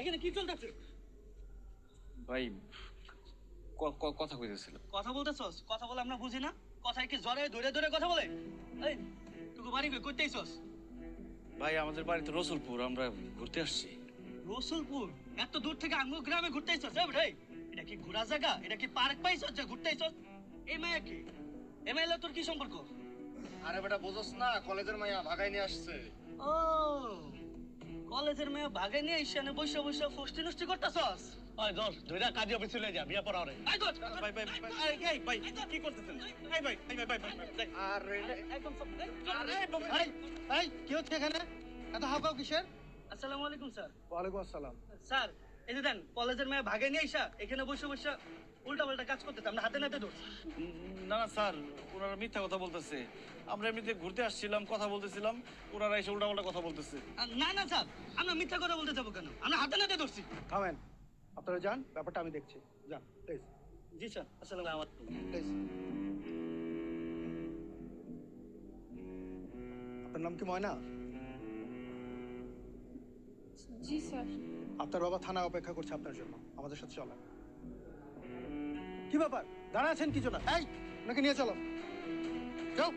এখানে কি চলতেছে? ভাই ক- ক- কথা কইতেছিল। কথা বলতেছস? কথা বলে আমরা বুঝি না? কথায় কি জ্বরে ধরে ধরে কথা বলে? এই তোকে বাড়ি কই করতে আইছস? ভাই আমাদের বাড়িতে রসুলপুর আমরা ঘুরতে আসছি। রসুলপুর? এত দূর থেকে আঙ্গু গ্রামে ঘুরতে আইছস? এ ভাই এটা কি ঘোরা জায়গা? এটা কি পার্ক পাইছস যে ঘুরতে আইছস? এই মায়া কি? এই মাইলা তোর কি সম্পর্ক? আরে বেটা বুঝোস না কলেজের মাইয়া ভাগাই নিয়ে আসছে। ও কলেজের মেয়ে ভাগে নিয়ে এসে বসে বসে ফষ্টি নষ্টি করতেছস? ওই ধর ধইরা কাজে অফিসে লয়ে যা বিয়া পড়া রে আই ধর ভাই ভাই ভাই এই, ভাই কি করতেছেন? এই ভাই এই ভাই ভাই ভাই, ভাই আরে একদম সব আরে এই এই কি হচ্ছে এখানে? এত হাওকাও কিসের? আসসালামু আলাইকুম স্যার। ওয়ালাইকুম আসসালাম। স্যার এই যে দেন কলেজের মেয়ে ভাগে নিয়ে এসা এখানে বসে বসে উল্টা পাল্টা কাজ করতে আমরা হাতে নাতে ধরছি। না না স্যার ওনারা মিথ্যা কথা বলতেছে। আমরা এমনিতে ঘুরতে আসছিলাম কথা বলতেছিলাম ওনারা এসে উল্টা পাল্টা কথা বলতেছে। না না স্যার আমরা মিথ্যা কথা বলতে যাব কেন? আমরা হাতে নাতে ধরছি। থামেন আপনারা যান ব্যাপারটা আমি দেখছি। যান প্লিজ জি স্যার আসসালামু আলাইকুম। প্লিজ আপনার নাম কি ময়না? জি স্যার। আপনার বাবা থানায় অপেক্ষা করছে আপনার জন্য। আমাদের সাথে চলেন। কি ব্যাপার? দাঁড়া আছেন কি জন্য এই ওনাকে নিয়ে চলো। Go.